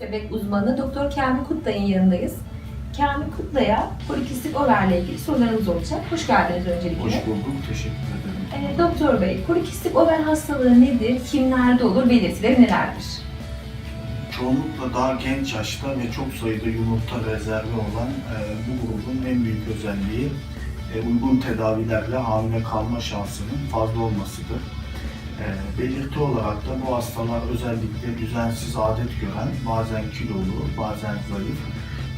Bebek uzmanı Doktor Kamil Kutlay'ın yanındayız. Kamil Kutlay'a polikistik overle ilgili sorularımız olacak. Hoş geldiniz öncelikle. Hoş bulduk, teşekkür ederim. Ee, Doktor Bey, polikistik over hastalığı nedir? Kimlerde olur? Belirtileri nelerdir? Çoğunlukla daha genç yaşta ve çok sayıda yumurta rezervi olan e, bu grubun en büyük özelliği e, uygun tedavilerle hamile kalma şansının fazla olmasıdır. E, belirti olarak da bu hastalar özellikle düzensiz adet gören, bazen kilolu, bazen zayıf,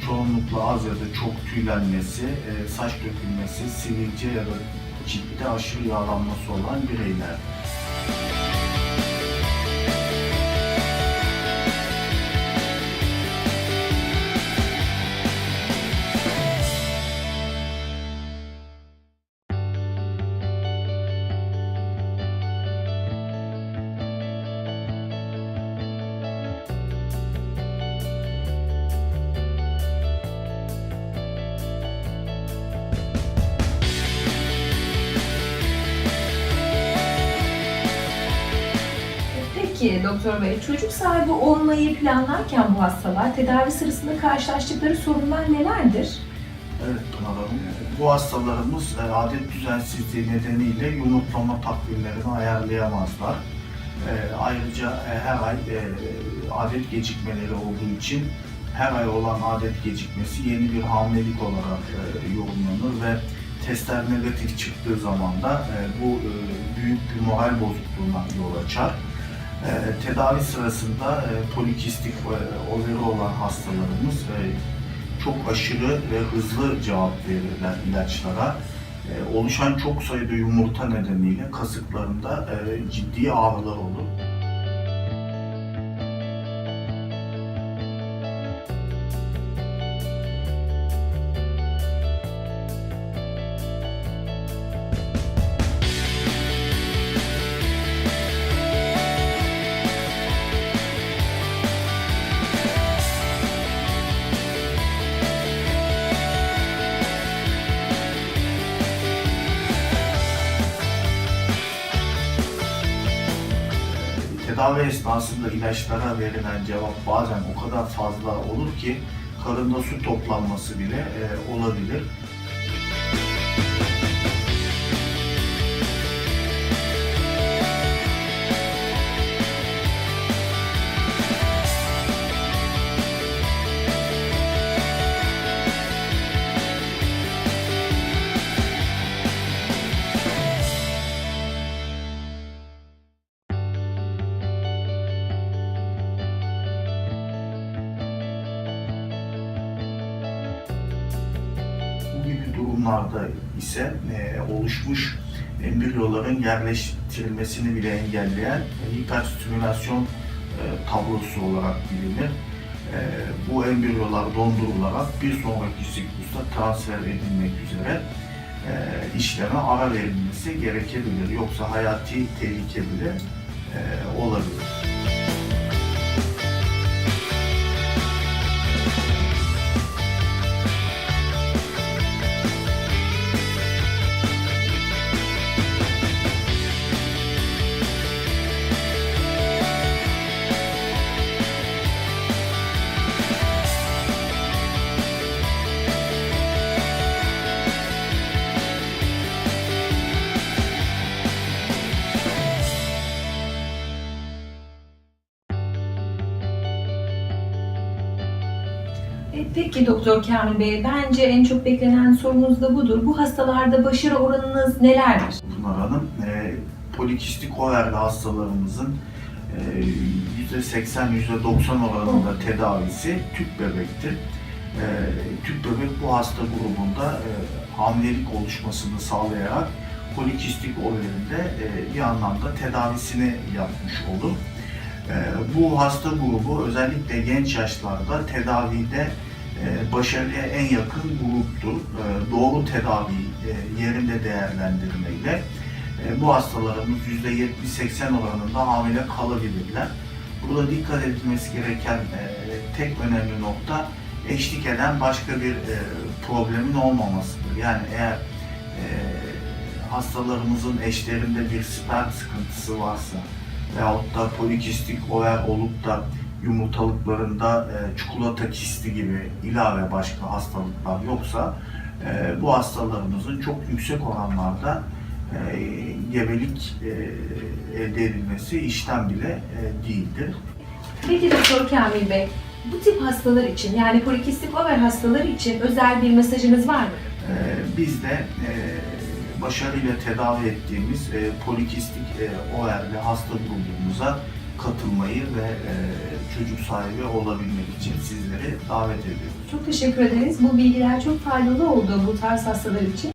çoğunlukla az ya da çok tüylenmesi, e, saç dökülmesi, sivilce ya da ciltte aşırı yağlanması olan bireyler. Peki Doktor Bey, çocuk sahibi olmayı planlarken bu hastalar tedavi sırasında karşılaştıkları sorunlar nelerdir? Evet Hanım. Bu hastalarımız e, adet düzensizliği nedeniyle yumurtlama takvimlerini ayarlayamazlar. E, Ayrıca e, her ay adet gecikmeleri olduğu için her ay olan adet gecikmesi yeni bir hamilelik olarak yorumlanır ve testler negatif çıktığı zaman da bu büyük bir moral bozukluğuna yol açar. E, Tedavi sırasında e, polikistik e, overi olan hastalarımız e, çok aşırı ve hızlı cevap verirler ilaçlara. Ee, oluşan çok sayıda yumurta nedeniyle kasıklarında e, ciddi ağrılar olur. Tedavi esnasında ilaçlara verilen cevap bazen o kadar fazla olur ki karında su toplanması bile e, olabilir. Bu gibi durumlarda ise e, oluşmuş embriyoların yerleştirilmesini bile engelleyen hiperstimülasyon e, tablosu olarak bilinir. E, bu embriyolar dondurularak bir sonraki siklusta transfer edilmek üzere e, işleme ara verilmesi gerekebilir. Yoksa hayati tehlike bile e, olabilir. E, Peki Doktor Kamil Bey, bence en çok beklenen sorunuz da budur. Bu hastalarda başarı oranınız nelerdir? Pınar Hanım. E, polikistik overli hastalarımızın e, %80-%90 oranında tedavisi tüp bebektir. E, tüp bebek bu hasta grubunda e, hamilelik oluşmasını sağlayarak polikistik overinde e, bir anlamda tedavisini yapmış olur. E, bu hasta grubu özellikle genç yaşlarda tedavide başarıya en yakın gruptur. E, doğru tedavi e, yerinde değerlendirmeyle e, bu hastalarımız %70-80 oranında hamile kalabilirler. Burada dikkat edilmesi gereken e, tek önemli nokta eşlik eden başka bir e, problemin olmamasıdır. Yani eğer e, hastalarımızın eşlerinde bir sperm sıkıntısı varsa veyahut da polikistik over olup da yumurtalıklarında e, çikolata kisti gibi ilave başka hastalıklar yoksa e, bu hastalarımızın çok yüksek oranlarda e, gebelik e, elde edilmesi işten bile e, değildir. Peki Doktor Kamil Bey, bu tip hastalar için yani polikistik over hastaları için özel bir mesajınız var mı? Ee, biz de e, başarıyla tedavi ettiğimiz e, polikistik e, overli hasta grubumuza katılmayı ve e, çocuk sahibi olabilmek için sizleri davet ediyoruz. Çok teşekkür ederiz. Bu bilgiler çok faydalı oldu bu tarz hastalar için.